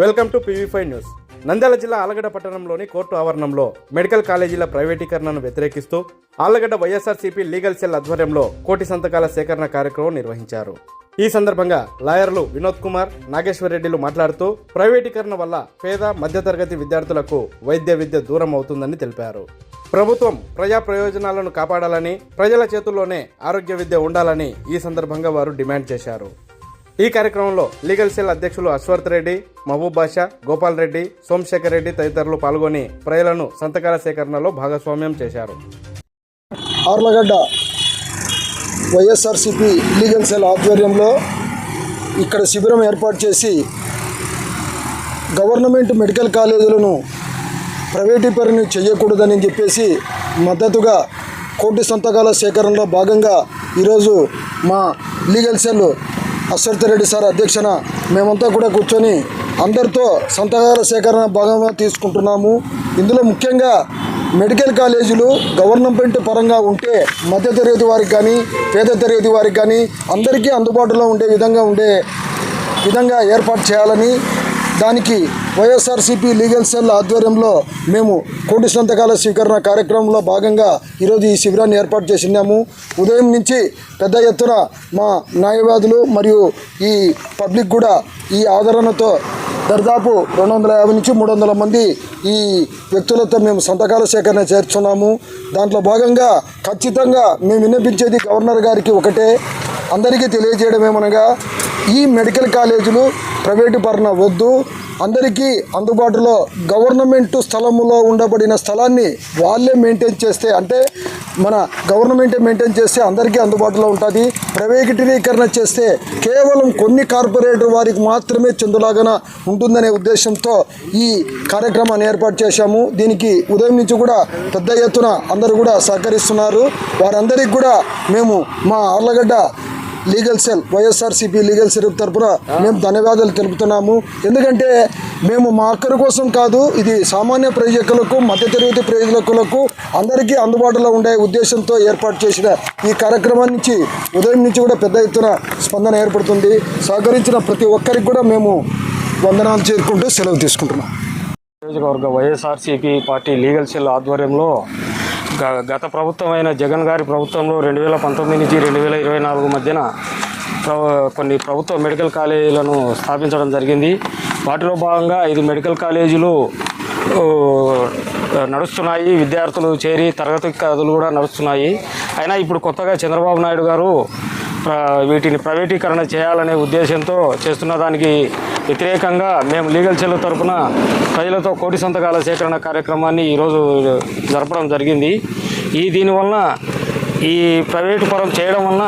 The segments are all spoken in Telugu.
Welcome to PV five news. Nandyal జిల్లా ఆలగడ్డ పట్టణంలోని కోర్టు ఆవరణంలో మెడికల్ కాలేజీల ప్రైవేటీకరణను వ్యతిరేకిస్తూ ఆలగడ్డ వైఎస్ఆర్సీపీ లీగల్ సెల్ ఆధ్వర్యంలో కోటి సంతకాల సేకరణ కార్యక్రమం నిర్వహించారు. ఈ సందర్భంగా లాయర్లు వినోద్ కుమార్ నాగేశ్వర్ రెడ్డిలు మాట్లాడుతూ ప్రైవేటీకరణ వల్ల పేద మధ్యతరగతి విద్యార్థులకు వైద్య విద్య దూరం అవుతుందని తెలిపారు. ప్రభుత్వం ప్రజా ప్రయోజనాలను కాపాడాలని ప్రజల చేతుల్లోనే ఆరోగ్య విద్య ఉండాలని ఈ సందర్భంగా వారు డిమాండ్ చేశారు. ఈ కార్యక్రమంలో లీగల్ సెల్ అధ్యక్షులు అశ్వర్త్ రెడ్డి మహబూబ్ బాషా గోపాల్ రెడ్డి సోమశేఖర్ రెడ్డి తదితరులు పాల్గొని ప్రజలను సంతకాల సేకరణలో భాగస్వామ్యం చేశారు. ఆర్లగడ్డ వైఎస్ఆర్సిపి లీగల్ సెల్ ఆధ్వర్యంలో ఇక్కడ శిబిరం ఏర్పాటు చేసి గవర్నమెంట్ మెడికల్ కాలేజీలను ప్రైవేటీకరణ చేయకూడదని చెప్పేసి మద్దతుగా కోటి సంతకాల సేకరణలో భాగంగా ఈరోజు మా legal cell Aswartha Reddy sir అధ్యక్షన మేమంతా కూడా కూర్చొని అందరితో సంతకాల సేకరణ భాగంగా తీసుకుంటున్నాము. ఇందులో ముఖ్యంగా మెడికల్ కాలేజీలు గవర్నమెంట్ పరంగా ఉంటే మధ్యతరగతి వారికి కానీ పేద తరగతి వారికి కానీ అందరికీ అందుబాటులో ఉండే విధంగా ఉండే విధంగా ఏర్పాటు చేయాలని దానికి వైఎస్ఆర్సీపీ లీగల్ సెల్ ఆధ్వర్యంలో మేము కోటి సంతకాల స్వీకరణ కార్యక్రమంలో భాగంగా ఈరోజు ఈ శిబిరాన్ని ఏర్పాటు చేసినాము. ఉదయం నుంచి పెద్ద ఎత్తున మా న్యాయవాదులు మరియు ఈ పబ్లిక్ కూడా ఈ ఆదరణతో దాదాపు రెండు వందల యాభై నుంచి మూడు వందల మంది ఈ వ్యక్తులతో మేము సంతకాల సేకరణ చేర్చున్నాము దాంట్లో భాగంగా ఖచ్చితంగా మేము వినిపించేది గవర్నర్ గారికి ఒకటే. అందరికీ తెలియజేయడం ఏమనగా ఈ మెడికల్ కాలేజీలు ప్రైవేటు పరణ వద్దు. అందరికీ అందుబాటులో గవర్నమెంట్ స్థలములో ఉండబడిన స్థలాన్ని వాళ్ళే మెయింటైన్ చేస్తే అంటే మన గవర్నమెంటే మెయింటైన్ చేస్తే అందరికీ అందుబాటులో ఉంటుంది. ప్రైవేటీకరణ చేస్తే కేవలం కొన్ని కార్పొరేటర్ వారికి మాత్రమే చెందులాగన ఉంటుందనే ఉద్దేశంతో ఈ కార్యక్రమాన్ని ఏర్పాటు చేశాము. దీనికి ఉదయం నుంచి కూడా పెద్ద ఎత్తున అందరూ కూడా సహకరిస్తున్నారు. వారందరికీ కూడా మేము మా Allagadda legal cell YSRCP legal cell తరపున మేము ధన్యవాదాలు తెలుపుతున్నాము. ఎందుకంటే మేము మా అక్కడి కోసం కాదు ఇది సామాన్య ప్రజలకు మధ్యతరగతి ప్రజలకు అందరికీ అందుబాటులో ఉండే ఉద్దేశంతో ఏర్పాటు చేసిన ఈ కార్యక్రమం నుంచి ఉదయం నుంచి కూడా పెద్ద ఎత్తున స్పందన ఏర్పడుతుంది. సహకరించిన ప్రతి ఒక్కరికి కూడా మేము వందనాలు చేరుకుంటూ సెలవు తీసుకుంటున్నాం. నియోజకవర్గ వైఎస్ఆర్సీపీ పార్టీ లీగల్ సెల్ ఆధ్వర్యంలో గ- గత అయిన జగన్ గారి ప్రభుత్వంలో రెండు వేల పంతొమ్మిది నుంచి రెండు వేల ఇరవై నాలుగు మధ్యన ప్ర- కొన్ని ప్రభుత్వ మెడికల్ కాలేజీలను స్థాపించడం జరిగింది. వాటిలో భాగంగా ఐదు మెడికల్ కాలేజీలు నడుస్తున్నాయి. విద్యార్థులు చేరి తరగతి గదులు కూడా నడుస్తున్నాయి. అయినా ఇప్పుడు కొత్తగా చంద్రబాబు నాయుడు గారు వీటిని ప్రైవేటీకరణ చేయాలనే ఉద్దేశంతో చేస్తున్న దానికి వ్యతిరేకంగా మేము లీగల్ సెల్ తరపున ప్రజలతో కోటి సంతకాల సేకరణ కార్యక్రమాన్ని ఈరోజు జరపడం జరిగింది. ఈ దీనివలన ఈ ప్రైవేటు పరం చేయడం వలన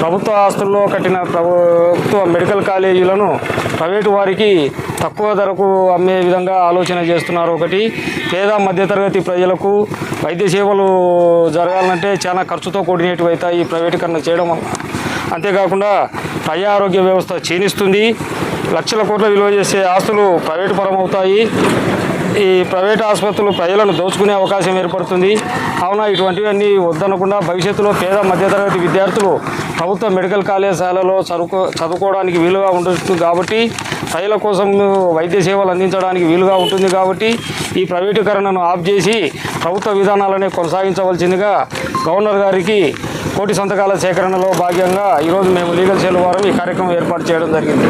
ప్రభుత్వ ఆస్తుల్లో కట్టిన ప్రభుత్వ మెడికల్ కాలేజీలను ప్రైవేటు వారికి తక్కువ ధరకు అమ్మే విధంగా ఆలోచన చేస్తున్నారు ఒకటి. పేద మధ్యతరగతి ప్రజలకు వైద్య సేవలు జరగాలంటే చాలా ఖర్చుతో కూడినట్టు అవుతాయి ఈ ప్రైవేటీకరణ చేయడం వల్ల అంతేకాకుండా ప్రజా ఆరోగ్య వ్యవస్థ క్షీణిస్తుంది. లక్షల కోట్ల విలువ చేసే ఆస్తులు ప్రైవేటు పరం అవుతాయి ఈ ప్రైవేట్ ఆసుపత్రులు ప్రజలను దోచుకునే అవకాశం ఏర్పడుతుంది. కావున ఇటువంటివన్నీ వద్దనకుండా భవిష్యత్తులో పేద మధ్యతరగతి విద్యార్థులు ప్రభుత్వ మెడికల్ కళాశాలలో చదువుకో చదువుకోవడానికి వీలుగా ఉంటుంది కాబట్టి ప్రజల కోసం వైద్య సేవలు అందించడానికి వీలుగా ఉంటుంది కాబట్టి ఈ ప్రైవేటీకరణను ఆఫ్ చేసి ప్రభుత్వ విధానాలనే కొనసాగించవలసిందిగా గవర్నర్ గారికి కోటి సంతకాల సేకరణలో భాగంగా ఈరోజు మేము లీగల్ సేల్ వారం ఈ కార్యక్రమం ఏర్పాటు చేయడం జరిగింది.